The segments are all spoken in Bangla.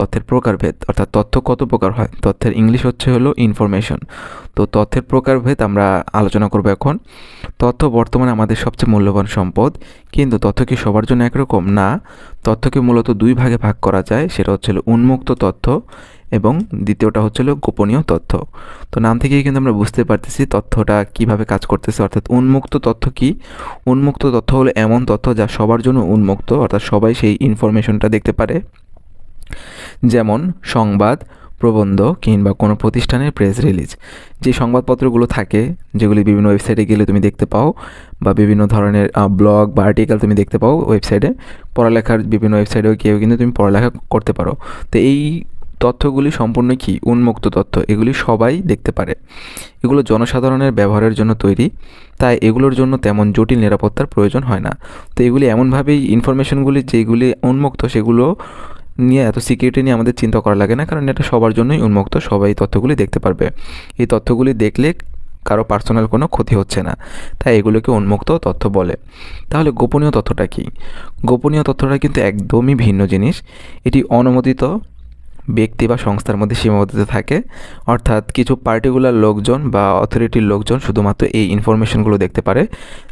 তথ্যের প্রকারভেদ, অর্থাৎ তথ্য কত প্রকার হয়? তথ্যের ইংলিশ হচ্ছে হলো ইনফরমেশন তো তথ্যের প্রকারভেদ আমরা আলোচনা করব এখন। তথ্য বর্তমানে আমাদের সবচেয়ে মূল্যবান সম্পদ, কিন্তু তথ্য কি সবার জন্য একরকম? না। তথ্যকে মূলত দুই ভাগে ভাগ করা যায়, সেটা হচ্ছে উন্মুক্ত তথ্য এবং দ্বিতীয়টা হচ্ছে গোপনীয় তথ্য। তো নাম থেকেই কিন্তু আমরা বুঝতে পারতেছি তথ্যটা কীভাবে কাজ করতেছে, অর্থাৎ উন্মুক্ত তথ্য কি? উন্মুক্ত তথ্য হলো এমন তথ্য যা সবার জন্য উন্মুক্ত, অর্থাৎ সবাই সেই ইনফরমেশনটা দেখতে পারে। যেমন সংবাদ, প্রবন্ধ কিংবা কোনো প্রতিষ্ঠানের প্রেস রিলিজ যে সংবাদপত্রগুলো থাকে, যেগুলি বিভিন্ন ওয়েবসাইটে গেলে তুমি দেখতে পাও বা বিভিন্ন ধরনের ব্লগ বা আর্টিকেল তুমি দেখতে পাও ওয়েবসাইটে পড়ালেখার বিভিন্ন ওয়েবসাইটেও গিয়েও কিন্তু তুমি পড়ালেখা করতে পারো। তো এই তথ্যগুলি সম্পূর্ণ কি? উন্মুক্ত তথ্য। এগুলি সবাই দেখতে পারে। এগুলো জনসাধারণের ব্যবহারের জন্য তৈরি। তাই এগুলোর জন্য তেমন জটিল নিরাপত্তার প্রয়োজন হয় না। তো এগুলি এমনভাবেই ইনফরমেশনগুলি যেগুলি উন্মুক্ত, সেগুলো নিয়ে এত সিকিউরিটি নিয়ে আমাদের চিন্তা করা লাগে না, কারণ এটা সবার জন্যই উন্মুক্ত, সবাই তথ্যগুলি দেখতে পারবে। এই তথ্যগুলি দেখলে কারও পার্সোনাল কোনো ক্ষতি হচ্ছে না, তাই এগুলোকে উন্মুক্ত তথ্য বলে। তাহলে গোপনীয় তথ্যটা কি? গোপনীয় তথ্যটা কিন্তু একদমই ভিন্ন জিনিস। এটি অনুমোদিত ব্যক্তি বা সংস্থার মধ্যে সীমাবদ্ধতা থাকে। অর্থাৎ কিছু পার্টিকুলার লোকজন বা অথরিটির লোকজন শুধুমাত্র এই ইনফরমেশনগুলো দেখতে পারে।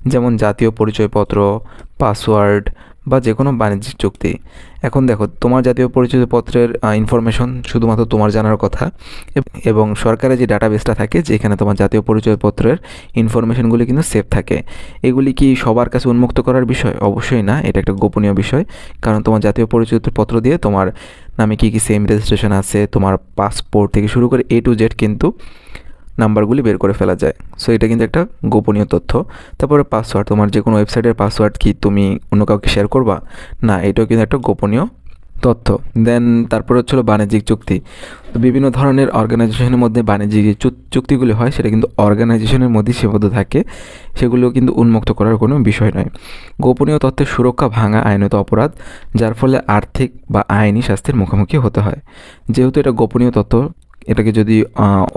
যেমন জাতীয় পরিচয়পত্র পাসওয়ার্ড বা যে কোনো বাণিজ্যিক চুক্তি। এখন দেখো, তোমার জাতীয় পরিচয়পত্রের ইনফরমেশন শুধুমাত্র তোমার জানার কথা এবং সরকারের যে ডাটাবেসটা থাকে, যেখানে তোমার জাতীয় পরিচয়পত্রের ইনফরমেশনগুলি কিন্তু সেভ থাকে। এগুলি কি সবার কাছে উন্মুক্ত করার বিষয়? অবশ্যই না, এটা একটা গোপনীয় বিষয়। কারণ তোমার জাতীয় পরিচয়পত্র দিয়ে তোমার নামে কী কী সেম রেজিস্ট্রেশন আছে, তোমার পাসপোর্ট থেকে শুরু করে এ টু জেড কিন্তু নাম্বারগুলি বের করে ফেলা যায়। সো এটা কিন্তু একটা গোপনীয় তথ্য। তারপরে পাসওয়ার্ড তোমার যে কোনো ওয়েবসাইটের পাসওয়ার্ড কি তুমি অন্য কাউকে শেয়ার করবা? না, এটাও কিন্তু একটা গোপনীয় তথ্য। দেন তারপর হচ্ছিল বাণিজ্যিক চুক্তি। তো বিভিন্ন ধরনের অর্গানাইজেশনের মধ্যে বাণিজ্যিক যে চুক্তিগুলি হয়, সেটা কিন্তু অর্গানাইজেশনের মধ্যেই সীমাবদ্ধ থাকে। সেগুলো কিন্তু উন্মুক্ত করার কোনো বিষয় নয়। গোপনীয় তথ্যের সুরক্ষা ভাঙা আইনত অপরাধ, যার ফলে আর্থিক বা আইনি শাস্তির মুখোমুখি হতে হয়। যেহেতু এটা গোপনীয় তথ্য এটাকে যদি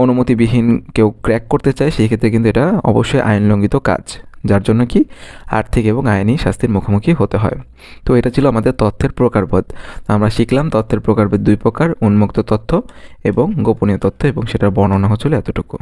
অনুমতিবিহীন কেউ ক্র্যাক করতে চায়, সেই ক্ষেত্রে কিন্তু এটা অবশ্যই আইন লঙ্ঘিত কাজ, যার জন্য কি আর্থিক এবং আইনি শাস্তির মুখোমুখি হতে হয়। তো এটা ছিল আমাদের তথ্যের প্রকারভেদ। আমরা শিখলাম তথ্যের প্রকারভেদ দুই প্রকার, উন্মুক্ত তথ্য এবং গোপনীয় তথ্য এবং সেটার বর্ণনা হচ্ছিল এতটুকু।